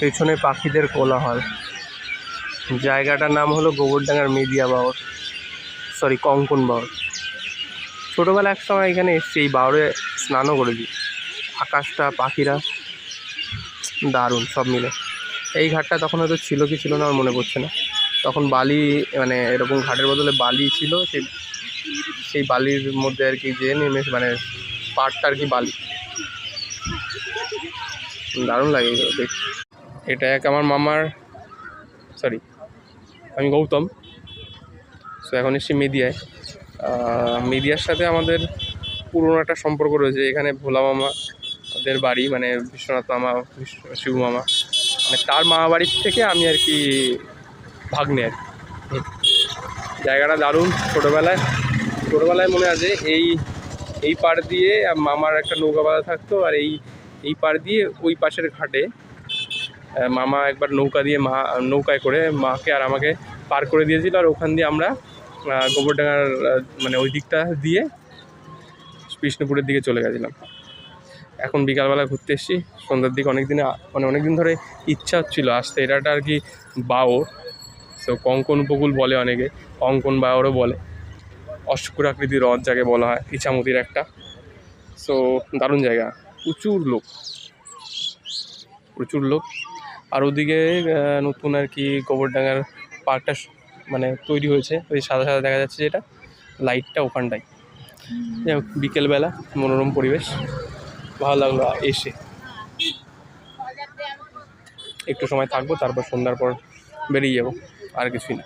পেছনে পাখিদের কোলাহল। জায়গাটার নাম হলো গোবরডাঙ্গার মিডিয়া বাওর। সরি কঙ্কন বাওর। ছোটোবেলা এক সময় এখানে এসছি, এই বাওরে স্নানও করেছি। আকাশটা, পাখিরা, দারুণ, সব মিলে। এই ঘাটটা তখন হয়তো ছিল কি ছিল না আমার মনে পড়ছে না। তখন বালি মানে এরকম ঘাটের বদলে বালি ছিল, সেই সেই বালির মধ্যে আর কি যে নেমে মানে পাড়টা আর কি বালি। দারুণ লাগে দেখ এটা এক আমার মামার সরি আমি গৌতম। সো এখন এসছি মিডিয়ায় মিডিয়ার সাথে আমাদের পুরনো একটা সম্পর্ক রয়েছে। এখানে ভোলা মামা, ওদের বাড়ি মানে বিশ্বনাথ মামা শিব মামা। মানে তার মামা বাড়ির থেকে আমি আর কি ভাগ্নে আর জায়গাটা দারুণ, ছোটোবেলায়। ছোটোবেলায় মনে আছে এই এই পাড় দিয়ে মামার একটা নৌকা বাঁধা থাকতো আর এই এই পাড় দিয়ে ওই পাশের ঘাটে মামা একবার নৌকা দিয়ে মা, নৌকায় করে মাকে আর আমাকে পার করে দিয়েছিল আর ওখান দিয়ে আমরা গোবরডাঙ্গার মানে ওই দিকটা দিয়ে বিষ্ণুপুরের দিকে চলে গেছিলাম। এখন বিকালবেলা ঘুরতে এসেছি, সন্ধ্যার দিকে অনেক দিনে মানে অনেক দিন ধরে ইচ্ছা হচ্ছিল আসতে। এটাটা আর কি বাওর তো কঙ্কন উপকূল বলে অনেকে, কঙ্কন বাওরও বলে। অশ্বকুর আকৃতির হ্রদ যাকে বলা হয়, ইছামতির একটা। সো দারুণ জায়গা, প্রচুর লোক প্রচুর লোক। আর ওদিকে নতুন আর কি গোবরডাঙ্গার পার্কটা মানে তৈরি হয়েছে, ওই সাদা সাদা দেখা যাচ্ছে যেটা লাইটটা হোক, বিকেলবেলা, মনোরম পরিবেশ। ভালো লাগল এসে। একটু সময় থাকব তারপর সন্ধ্যার পর বেরিয়ে যাব আর কিছুই না।